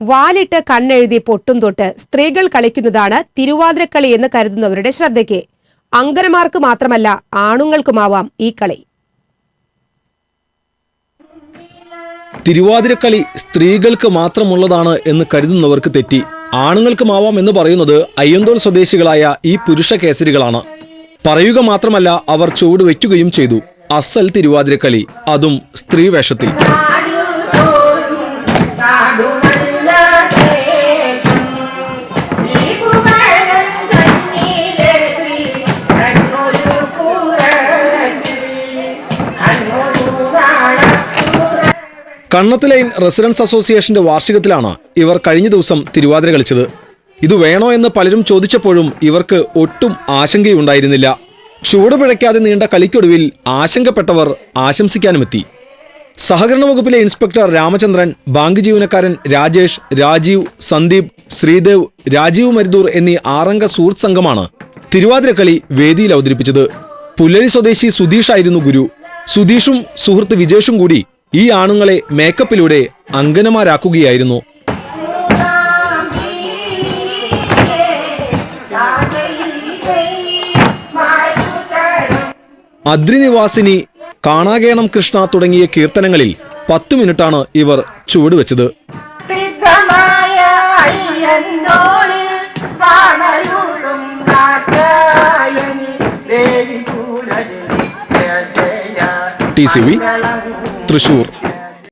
വാലിട്ട് കണ്ണെഴുതി പൊട്ടും തൊട്ട് സ്ത്രീകൾ കളിക്കുന്നതാണ് തിരുവാതിരക്കളി എന്ന് കരുതുന്നവരുടെ ശ്രദ്ധയ്ക്ക്. അങ്കരമാർക്ക് മാത്രമല്ല ആണുങ്ങൾക്കുമാവാം ഈ കളി. തിരുവാതിരക്കളി സ്ത്രീകൾക്ക് മാത്രമുള്ളതാണ് എന്ന് കരുതുന്നവർക്ക് തെറ്റി. ആണുങ്ങൾക്കുമാവാം എന്ന് പറയുന്നത് അയ്യന്തോൾ സ്വദേശികളായ ഈ പുരുഷ കേസരികളാണ്. പറയുക മാത്രമല്ല അവർ ചുവട് വയ്ക്കുകയും ചെയ്തു. അസൽ തിരുവാതിരക്കളി അതും സ്ത്രീ കണ്ണത്ത് ലൈൻ റെസിഡൻസ് അസോസിയേഷന്റെ വാർഷികത്തിലാണ് ഇവർ കഴിഞ്ഞ ദിവസം തിരുവാതിര കളിച്ചത്. ഇത് വേണോ എന്ന് പലരും ചോദിച്ചപ്പോഴും ഇവർക്ക് ഒട്ടും ആശങ്കയുണ്ടായിരുന്നില്ല. ചൂട് പിഴയ്ക്കാതെ നീണ്ട കളിക്കൊടുവിൽ ആശങ്കപ്പെട്ടവർ ആശംസിക്കാനുമെത്തി. സഹകരണ വകുപ്പിലെ ഇൻസ്പെക്ടർ രാമചന്ദ്രൻ ബാങ്ക് ജീവനക്കാരൻ രാജേഷ് രാജീവ് സന്ദീപ് ശ്രീദേവ് രാജീവ് മരിദൂർ എന്നീ ആറംഗ സുഹൃത്ത് സംഘമാണ് തിരുവാതിരക്കളി വേദിയിൽ അവതരിപ്പിച്ചത്. പുല്ലഴി സ്വദേശി സുധീഷായിരുന്നു ഗുരു. സുധീഷും സുഹൃത്ത് വിജേഷും കൂടി ഈ ആണുങ്ങളെ മേക്കപ്പിലൂടെ അങ്കനമാരാക്കുകയായിരുന്നു അദ്രിനിവാസിനി കാണാകേണം കൃഷ്ണ തുടങ്ങിയ കീർത്തനങ്ങളിൽ പത്തു മിനിറ്റാണ് ഇവർ ചുവടുവെച്ചത്. സിദ്ധമായ ടി തൃശൂർ.